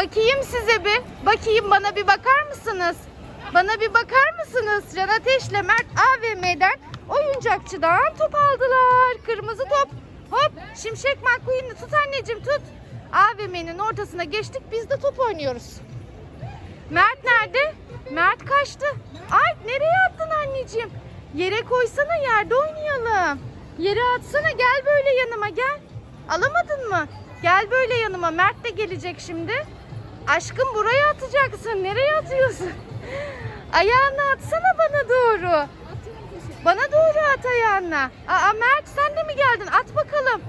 Bakayım size bir. Bakayım bana bir bakar mısınız? Bana bir bakar mısınız? Can Ateş'le Mert AVM'den oyuncakçıdan top aldılar. Kırmızı top. Hop Şimşek McQueen'i tut anneciğim tut. AVM'nin ortasına geçtik biz de top oynuyoruz. Mert nerede? Mert kaçtı. Ay nereye attın anneciğim? Yere koysana yerde oynayalım. Yere atsana gel böyle yanıma gel. Alamadın mı? Gel böyle yanıma. Mert de gelecek şimdi. Aşkım buraya atacaksın. Nereye atıyorsun? Ayağını atsana bana doğru. Bana doğru at ayağını. Aa Mert sen de mi geldin? At bakalım.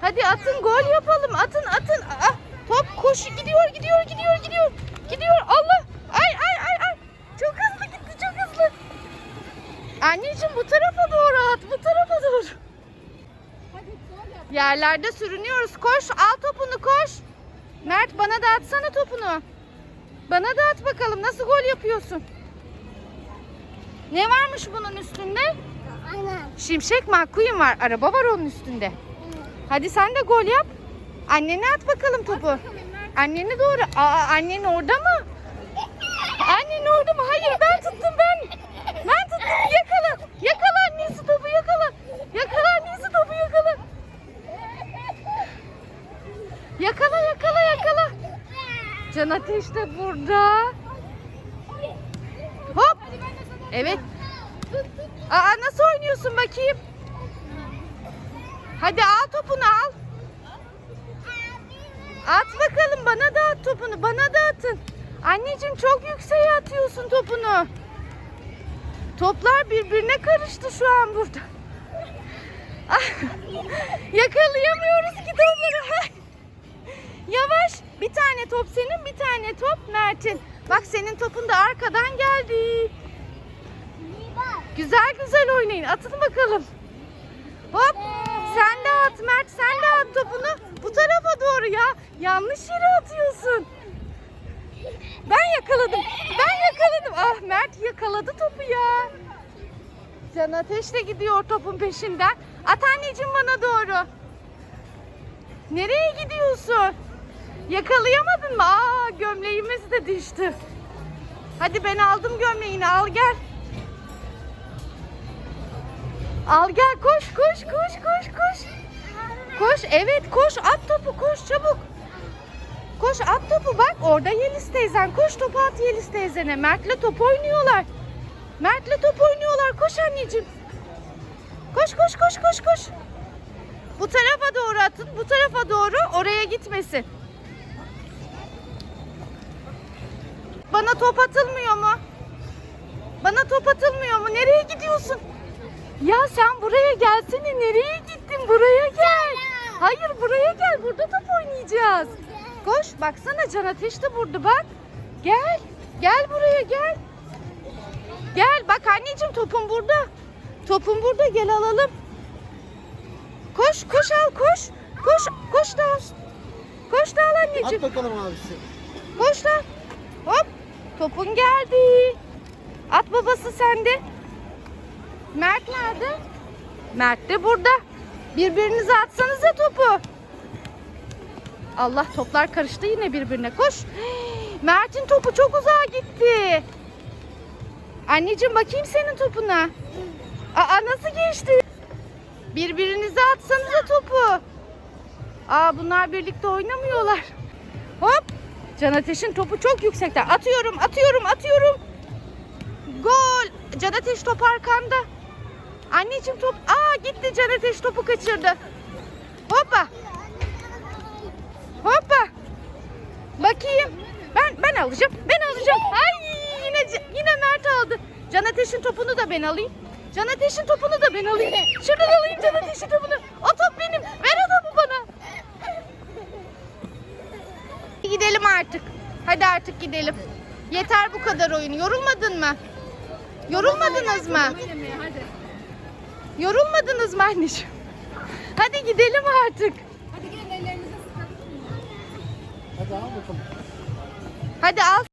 Hadi atın gol yapalım. Atın atın. Aa, top koş gidiyor gidiyor gidiyor gidiyor. Gidiyor Allah. Ay ay ay ay. Çok hızlı gitti çok hızlı. Anneciğim bu tarafa doğru at. Bu tarafa doğru. Yerlerde sürünüyoruz. Koş al topunu koş. Atsana topunu. Bana da at bakalım nasıl gol yapıyorsun. Ne varmış bunun üstünde? Aynen. Şimşek McQueen var. Araba var onun üstünde. Hadi sen de gol yap. Annene at bakalım topu. Anneni doğru. Aa annen orada mı? Annen orada mı? Hayır ben tuttum ben. Ben tuttum. Yakala. Yakala annesi topu yakala. Yakala annesi topu. Yakala yakala yakala. Can Ateş de burada. Hop. Evet. Aa nasıl oynuyorsun bakayım? Hadi al topunu al. At bakalım bana da at topunu. Bana da atın. Anneciğim çok yükseğe atıyorsun topunu. Toplar birbirine karıştı şu an burada. Ah, Yakalayamıyoruz ki topları. Ay. Yavaş. Bir tane top senin, bir tane top Mert'in. Bak senin topun da arkadan geldi. Güzel güzel oynayın. Atın bakalım. Hop. Sen de at Mert. Sen de at topunu. Bu tarafa doğru ya. Yanlış yere atıyorsun. Ben yakaladım. Ben yakaladım. Ah Mert yakaladı topu ya. Can Ateş de gidiyor topun peşinden. At anneciğim bana doğru. Nereye gidiyorsun? Yakalayamadın mı? Aa gömleğimiz de düştü. Hadi ben aldım gömleğini al gel. Al gel koş koş koş koş koş. Koş evet koş at topu koş çabuk. Koş at topu bak orada Yeliz teyzen. Koş topu at Yeliz teyzene. Mert'le top oynuyorlar. Mert'le top oynuyorlar. Koş anneciğim. Koş koş koş koş koş. Bu tarafa doğru atın. Bu tarafa doğru oraya gitmesin. Bana top atılmıyor mu? Bana top atılmıyor mu? Nereye gidiyorsun? Ya sen buraya gelsene. Nereye gittin? Buraya gel. Hayır buraya gel. Burada top oynayacağız. Koş. Baksana Can Ateş de burada bak. Gel. Gel buraya gel. Gel. Bak anneciğim topun burada. Topun burada. Gel alalım. Koş. Koş al koş. Koş. Koş da al. Koş da al anneciğim. At bakalım abisi. Koş lan. Hop. Topun geldi. At babası sende. Mert nerede? Mert de burada. Birbirinize atsanıza topu. Allah toplar karıştı yine birbirine. Koş. Mert'in topu çok uzağa gitti. Anneciğim bakayım senin topuna. Aa nasıl geçti? Birbirinize atsanıza topu. Aa bunlar birlikte oynamıyorlar. Hop. Can Ateş'in topu çok yüksekte. Atıyorum, atıyorum, atıyorum. Gol. Can Ateş top arkanda. Anneciğim top. Aa gitti Can Ateş topu kaçırdı. Hoppa. Hoppa. Bakayım. Ben ben alacağım. Ben alacağım. Ay yine yine Mert aldı. Can Ateş'in topunu da ben alayım. Can Ateş'in topunu da ben alayım. Şuradan alayım Can Ateş'in topunu. O top benim. Ver o topu bana. Gidelim artık. Hadi artık gidelim. Yeter bu kadar oyun. Yorulmadın mı? Yorulmadınız mı? Yorulmadınız mı anneciğim? Hadi gidelim artık. Hadi al bakalım. Hadi al